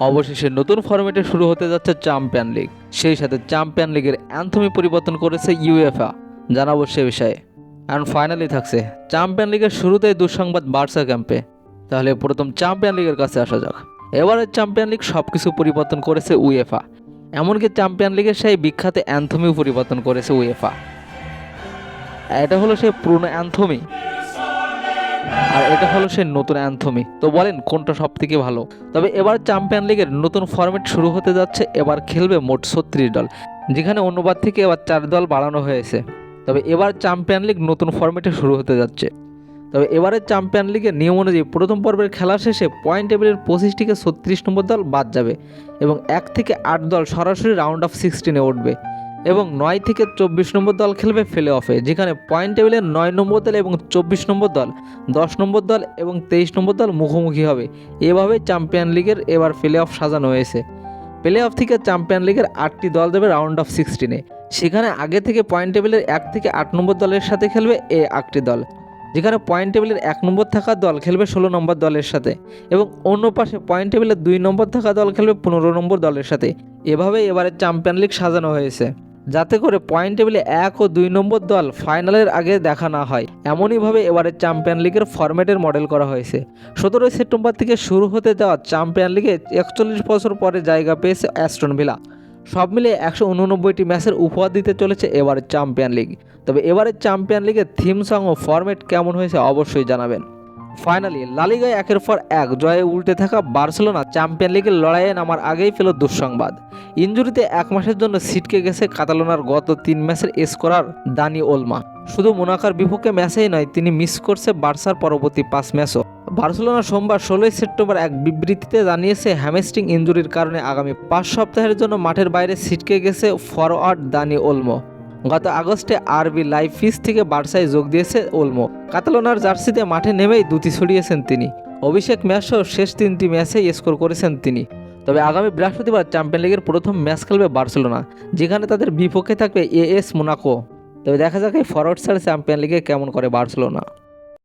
অবশেষে নতুন ফরম্যাটে শুরু হতে যাচ্ছে চ্যাম্পিয়ন লিগ সেই সাথে চ্যাম্পিয়ন লিগের অ্যান্থমি পরিবর্তন করেছে ইউএফা জানাব সে বিষয়ে। অ্যান্ড ফাইনালি থাকছে চ্যাম্পিয়ন লিগের শুরুতেই দুঃসংবাদ বার্সা ক্যাম্পে। তাহলে প্রথম চ্যাম্পিয়ন লিগের কাছে আসা যাক। এবারের চ্যাম্পিয়ন লিগ সব কিছু পরিবর্তন করেছে উয়েফা এমনকি চ্যাম্পিয়ন লিগের সেই বিখ্যাত অ্যান্থমিও পরিবর্তন করেছে উয়েফা এটা হলো সেই পুরনো অ্যান্থমি আর এটা হলো সেই নতুন অ্যান্থমি। তো বলেন, কোনটা সব থেকে ভালো? তবে এবার চ্যাম্পিয়ন লিগের নতুন ফরম্যাট শুরু হতে যাচ্ছে, এবার খেলবে মোট ছত্রিশ দল। যেখানে অন্যবার থেকে এবার চার দল বাড়ানো হয়েছে। তবে এবার চ্যাম্পিয়ন লিগ নতুন ফরম্যাটে শুরু হতে যাচ্ছে। তবে এবারের চ্যাম্পিয়ন লিগের নিয়ম অনুযায়ী প্রথম পর্বের খেলা শেষে পয়েন্ট টেবিলের পঁচিশ থেকে ছত্রিশ নম্বর দল বাদ যাবে এবং এক থেকে আট দল সরাসরি রাউন্ড অফ সিক্সটিনে উঠবে। এবং নয় থেকে চব্বিশ নম্বর দল খেলবে ফেলে অফে, যেখানে পয়েন্ট টেবিলের নয় নম্বর দল এবং চব্বিশ নম্বর দল, দশ নম্বর দল এবং তেইশ নম্বর দল মুখোমুখি হবে। এভাবে চ্যাম্পিয়ন লিগের এবার প্লে অফ সাজানো হয়েছে। প্লে অফ থেকে চ্যাম্পিয়ন লিগের আটটি দল দেবে রাউন্ড অফ সিক্সটিনে সেখানে আগে থেকে পয়েন্ট টেবিলের এক থেকে আট নম্বর দলের সাথে খেলবে এ আটটি দল। যেখানে পয়েন্ট টেবিলের এক নম্বর থাকা দল খেলবে ষোলো নম্বর দলের সাথে এবং অন্য পাশে পয়েন্ট টেবিলের দুই নম্বর থাকা দল খেলবে পনেরো নম্বর দলের সাথে। এভাবেই এবারে চ্যাম্পিয়ন লিগ সাজানো হয়েছে। যাতে করে পয়েন্ট টেবিলে এক ও দুই নম্বর দল ফাইনালের আগে দেখা না হয়। এমনইভাবে এবারে চ্যাম্পিয়ন লিগের ফরম্যাটের মডেল করা হয়েছে। সতেরোই সেপ্টেম্বর থেকে শুরু হতে যাওয়া চ্যাম্পিয়ন লিগে একচল্লিশ বছর পরে জায়গা পেয়েছে অ্যাস্টন ভিলা। সব মিলিয়ে একশো উননব্বইটি ম্যাচের উপহার দিতে চলেছে এবারের চ্যাম্পিয়ন লিগ। তবে এবারের চ্যাম্পিয়ন লিগের থিম সং ও ফরম্যাট কেমন হয়েছে অবশ্যই জানাবেন। ফাইনালি লালিগায় একের পর এক জয়ে উল্টে থাকা বার্সেলোনা চ্যাম্পিয়ন লিগের লড়াইয়ে নামার আগেই পেল দুঃসংবাদ। ইঞ্জুরিতে এক মাসের জন্য ছিটকে গেছে কাতালোনার গত তিন ম্যাচের স্কোরার দানি ওলমা। শুধু মোনাকার বিপক্ষে ম্যাচেই নয়, তিনি মিস করছে বার্সার পরবর্তী পাঁচ ম্যাচও। বার্সেলোনা সোমবার ষোলোই সেপ্টেম্বর এক বিবৃতিতে জানিয়েছে, হ্যামেস্টিং ইঞ্জুরির কারণে আগামী পাঁচ সপ্তাহের জন্য মাঠের বাইরে ছিটকে গেছে ফরওয়ার্ড দানি ওলমো। গত আগস্টে আরবি লাইফ লাইফিস থেকে বার্সায় যোগ দিয়েছে ওলমো। কাতালোনার জার্সিতে মাঠে নেমেই দুটি ছড়িয়েছেন তিনি। অভিষেক ম্যাচসহ শেষ তিনটি ম্যাচেই স্কোর করেছেন তিনি। তবে আগামী বৃহস্পতিবার চ্যাম্পিয়ন লিগের প্রথম ম্যাচ খেলবে বার্সেলোনা, যেখানে তাদের বিপক্ষে থাকবে এএস মোনাকো। তবে দেখা যাক এই ফরওয়ার্ড সাইড চ্যাম্পিয়ন লিগে কেমন করে বার্সেলোনা।